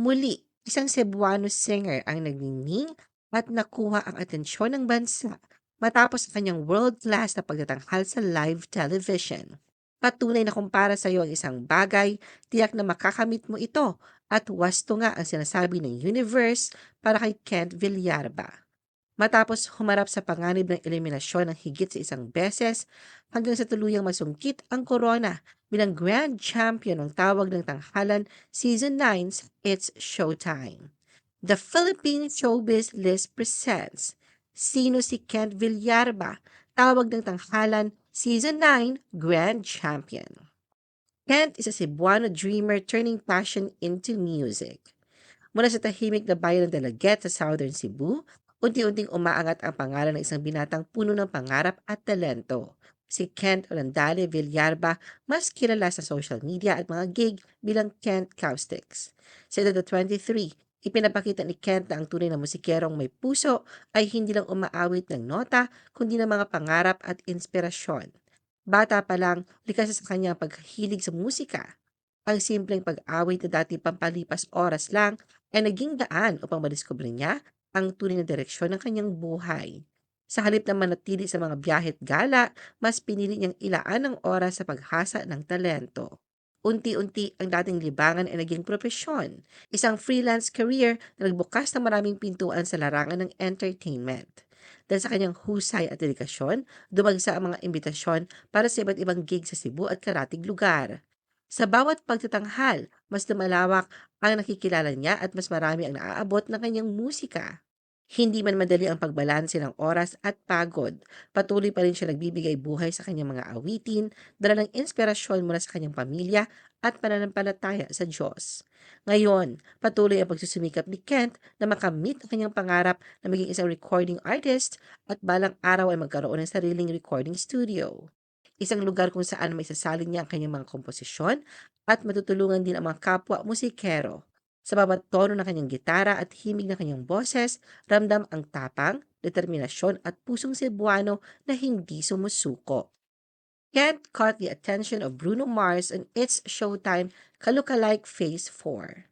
Muli, isang Cebuano singer ang nagniningning at nakuha ang atensyon ng bansa matapos ang kanyang world-class na pagtatanghal sa live television. Patunay na kumpara sa iyo ang isang bagay, tiyak na makakamit mo ito at wasto nga ang sinasabi ng universe para kay Kent Villarba. Matapos humarap sa panganib ng eliminasyon ng higit sa isang beses hanggang sa tuluyang masungkit ang corona bilang grand champion ng tawag ng tanghalan Season 9 sa It's Showtime. The Philippine Showbiz List presents Sino si Kent Villarba? Tawag ng tanghalan Season 9 Grand Champion. Kent is a Cebuano dreamer turning passion into music. Mula sa tahimik na bayan ng Dalaget sa Southern Cebu, unti-unting umaangat ang pangalan ng isang binatang puno ng pangarap at talento. Si Kent Olandale Villarba, mas kilala sa social media at mga gig bilang Kent Caustics. Sa edad na 23, ipinapakita ni Kent na ang tunay na musikerong may puso ay hindi lang umaawit ng nota, kundi ng mga pangarap at inspirasyon. Bata pa lang, likas sa kanyang paghilig sa musika. Ang simpleng pag-awit na dati pampalipas oras lang ay naging daan upang madiskubre niya ang tunay na direksyon ng kanyang buhay. Sa halip na manatili sa mga biyahe at gala, mas pinili niyang ilaan ang oras sa paghasa ng talento. Unti-unti ang dating libangan ay naging propesyon, isang freelance career na nagbukas ng maraming pintuan sa larangan ng entertainment. Dahil sa kanyang husay at dedikasyon, dumagsa ang mga imbitasyon para sa iba't ibang gig sa Cebu at karatig lugar. Sa bawat pagtatanghal, mas lumalawak ang nakikilala niya at mas marami ang naaabot ng kanyang musika. Hindi man madali ang pagbalanse ng oras at pagod. Patuloy pa rin siya nagbibigay buhay sa kanyang mga awitin, dala ng inspirasyon mula sa kanyang pamilya at pananampalataya sa Diyos. Ngayon, patuloy ang pagsusumikap ni Kent na makamit ang kanyang pangarap na maging isang recording artist at balang araw ay magkaroon ng sariling recording studio isang lugar kung saan may sasalin niya ang kanyang mga komposisyon at matutulungan din ang mga kapwa musikero. Sa bawat tono ng kanyang gitara at himig ng kanyang boses, ramdam ang tapang, determinasyon at pusong Cebuano na hindi sumusuko. Kent caught the attention of Bruno Mars on It's Showtime Kalukalike Phase 4.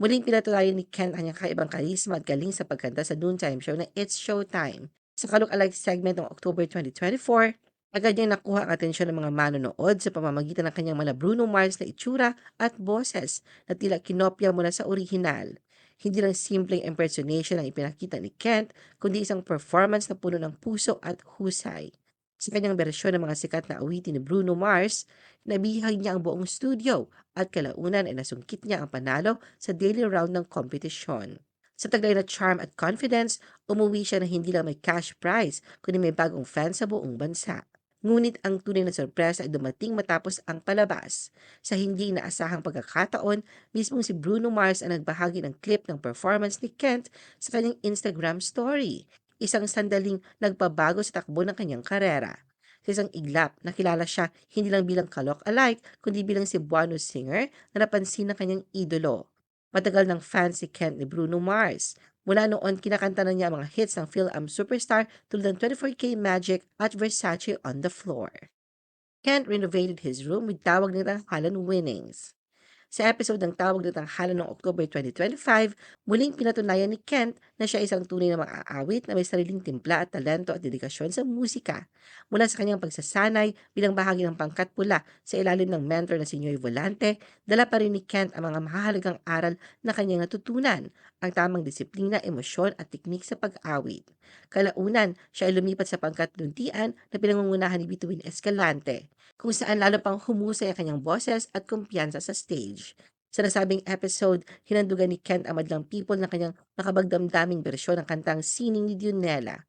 Muling pinatunayan ni Kent ang kanyang kaibang karisma at galing sa pagkanta sa noontime show na It's Showtime. Sa Kalukalike segment ng October 2024, Agad niyang nakuha ang atensyon ng mga manonood sa pamamagitan ng kanyang mga Bruno Mars na itsura at boses na tila kinopya mula sa orihinal. Hindi lang simpleng impersonation ang ipinakita ni Kent, kundi isang performance na puno ng puso at husay. Sa kanyang bersyon ng mga sikat na awitin ni Bruno Mars, nabihag niya ang buong studio at kalaunan ay nasungkit niya ang panalo sa daily round ng kompetisyon. Sa taglay na charm at confidence, umuwi siya na hindi lang may cash prize, kundi may bagong fan sa buong bansa. Ngunit ang tunay na sorpresa ay dumating matapos ang palabas. Sa hindi inaasahang pagkakataon, mismong si Bruno Mars ang nagbahagi ng clip ng performance ni Kent sa kanyang Instagram story. Isang sandaling nagpabago sa takbo ng kanyang karera. Sa isang iglap, nakilala siya hindi lang bilang kalok alike, kundi bilang Cebuano singer na napansin ng kanyang idolo. Matagal ng fan si Kent ni Bruno Mars. Mula noon, kinakanta na niya ang mga hits ng Phil Am Superstar tulad ng 24K Magic at Versace on the Floor. Kent renovated his room with tawag ng tanghalan winnings. Sa episode ng Tawag ng Tanghalan noong October 2025, muling pinatunayan ni Kent na siya isang tunay na maaawit na may sariling timpla at talento at dedikasyon sa musika. Mula sa kanyang pagsasanay bilang bahagi ng pangkat pula sa ilalim ng mentor na si Noy Volante, dala pa rin ni Kent ang mga mahalagang aral na kanyang natutunan, ang tamang disiplina, emosyon at teknik sa pag-awit. Kalaunan, siya ay lumipat sa pangkat luntian na pinangungunahan ni Bituin Escalante kung saan lalo pang humusay ang kanyang boses at kumpiyansa sa stage. Sa nasabing episode, hinandugan ni Kent ang madlang people na kanyang nakabagdamdaming bersyon ng kantang Sining ni Dionela.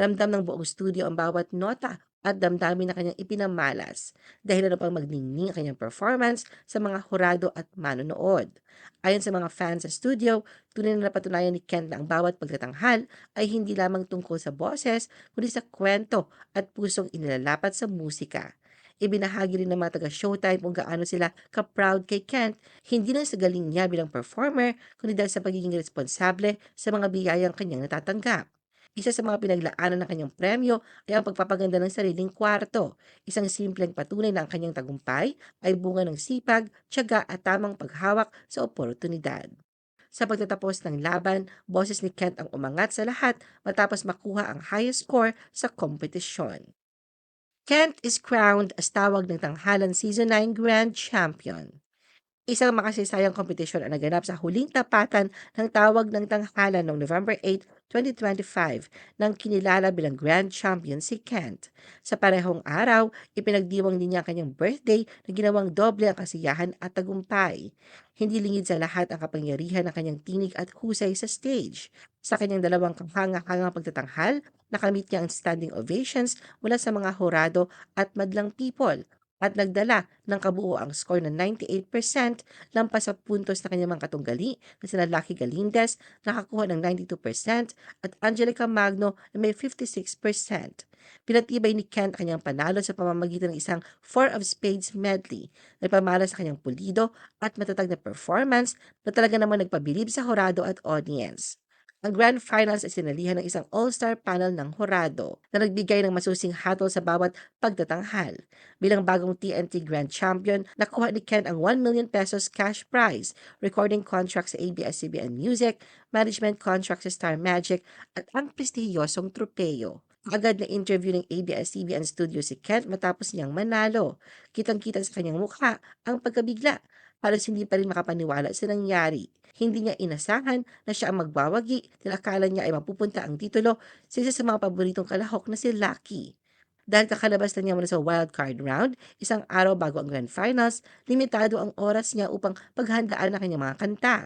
Ramdam ng buong studio ang bawat nota at damdamin na kanyang ipinamalas dahil ano pang magningning ang kanyang performance sa mga hurado at manonood. Ayon sa mga fans sa studio, tunay na napatunayan ni Kent na ang bawat pagtatanghal ay hindi lamang tungkol sa boses, kundi sa kwento at pusong inilalapat sa musika. Ibinahagi rin ng mga taga-showtime kung gaano sila ka-proud kay Kent, hindi lang sa galing niya bilang performer, kundi dahil sa pagiging responsable sa mga biyayang kanyang natatanggap. Isa sa mga pinaglaanan ng kanyang premyo ay ang pagpapaganda ng sariling kwarto. Isang simpleng patunay na ang kanyang tagumpay ay bunga ng sipag, tiyaga at tamang paghawak sa oportunidad. Sa pagtatapos ng laban, boses ni Kent ang umangat sa lahat matapos makuha ang highest score sa kompetisyon. Kent is crowned as tawag ng tanghalan Season 9 Grand Champion. Isang makasaysayang kompetisyon ang naganap sa huling tapatan ng tawag ng tanghalan noong November 8, 2025 nang kinilala bilang Grand Champion si Kent. Sa parehong araw, ipinagdiwang din niya ang kanyang birthday na ginawang doble ang kasiyahan at tagumpay. Hindi lingid sa lahat ang kapangyarihan ng kanyang tinig at husay sa stage. Sa kanyang dalawang kahanga-hangang pagtatanghal, nakamit niya ang standing ovations mula sa mga horado at madlang people at nagdala ng kabuoang score na 98% lampas sa puntos na kanyang mga katunggali na sina Lucky Galindez nakakuha ng 92% at Angelica Magno na may 56%. Pinatibay ni Kent kanyang panalo sa pamamagitan ng isang Four of Spades medley na pamala sa kanyang pulido at matatag na performance na talaga naman nagpabilib sa horado at audience. Ang Grand Finals ay sinalihan ng isang all-star panel ng Horado na nagbigay ng masusing hatol sa bawat pagtatanghal. Bilang bagong TNT Grand Champion, nakuha ni Ken ang 1 million pesos cash prize, recording contract sa ABS-CBN Music, management contract sa Star Magic, at ang prestihiyosong tropeyo. Agad na interview ng ABS-CBN studio si Kent matapos niyang manalo. Kitang-kita sa kanyang mukha ang pagkabigla. Halos hindi pa rin makapaniwala sa nangyari. Hindi niya inasahan na siya ang magbawagi dahil akala niya ay mapupunta ang titulo sa isa sa mga paboritong kalahok na si Lucky. Dahil kakalabas na niya mula sa wild card round, isang araw bago ang grand finals, limitado ang oras niya upang paghandaan ang kanyang mga kanta.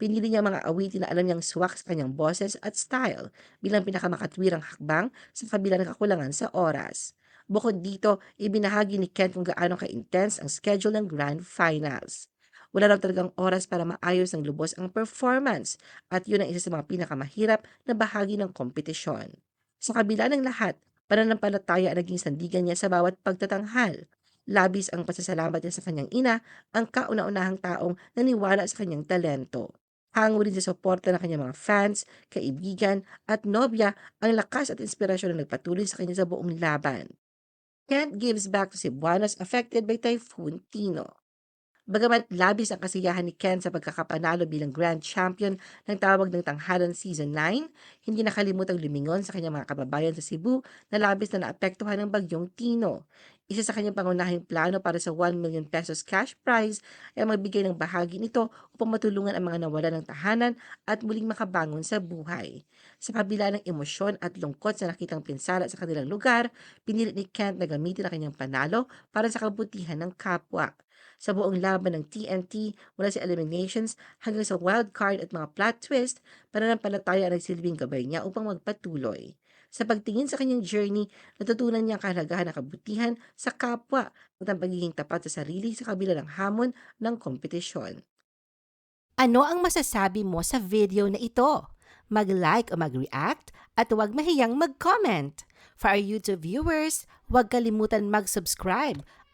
Pinili niya mga awitin na alam niyang swak sa kanyang boses at style bilang pinakamakatwirang hakbang sa kabila ng kakulangan sa oras. Bukod dito, ibinahagi ni Kent kung gaano ka-intense ang schedule ng grand finals. Wala raw talagang oras para maayos ng lubos ang performance at yun ang isa sa mga pinakamahirap na bahagi ng kompetisyon. Sa kabila ng lahat, pananampalataya ang naging sandigan niya sa bawat pagtatanghal. Labis ang pasasalamat niya sa kanyang ina, ang kauna-unahang taong naniwala sa kanyang talento. Hango rin sa suporta ng kanyang mga fans, kaibigan at nobya ang lakas at inspirasyon na nagpatuloy sa kanya sa buong laban. Kent gives back to Cebuanos affected by Typhoon Tino. Bagamat labis ang kasiyahan ni Ken sa pagkakapanalo bilang Grand Champion ng tawag ng tanghalan Season 9, hindi nakalimutang lumingon sa kanyang mga kababayan sa Cebu na labis na naapektuhan ng bagyong Tino. Isa sa kanyang pangunahing plano para sa 1 million pesos cash prize ay magbigay ng bahagi nito upang matulungan ang mga nawala ng tahanan at muling makabangon sa buhay. Sa kabila ng emosyon at lungkot sa nakitang pinsala sa kanilang lugar, pinili ni Kent na gamitin ang kanyang panalo para sa kabutihan ng kapwa sa buong laban ng TNT mula sa eliminations hanggang sa wild card at mga plot twist, pananampalataya ang nagsilbing gabay niya upang magpatuloy. Sa pagtingin sa kanyang journey, natutunan niya ang kahalagahan ng kabutihan sa kapwa at ang pagiging tapat sa sarili sa kabila ng hamon ng kompetisyon. Ano ang masasabi mo sa video na ito? Mag-like o mag-react at huwag mahiyang mag-comment. For our YouTube viewers, huwag kalimutan mag-subscribe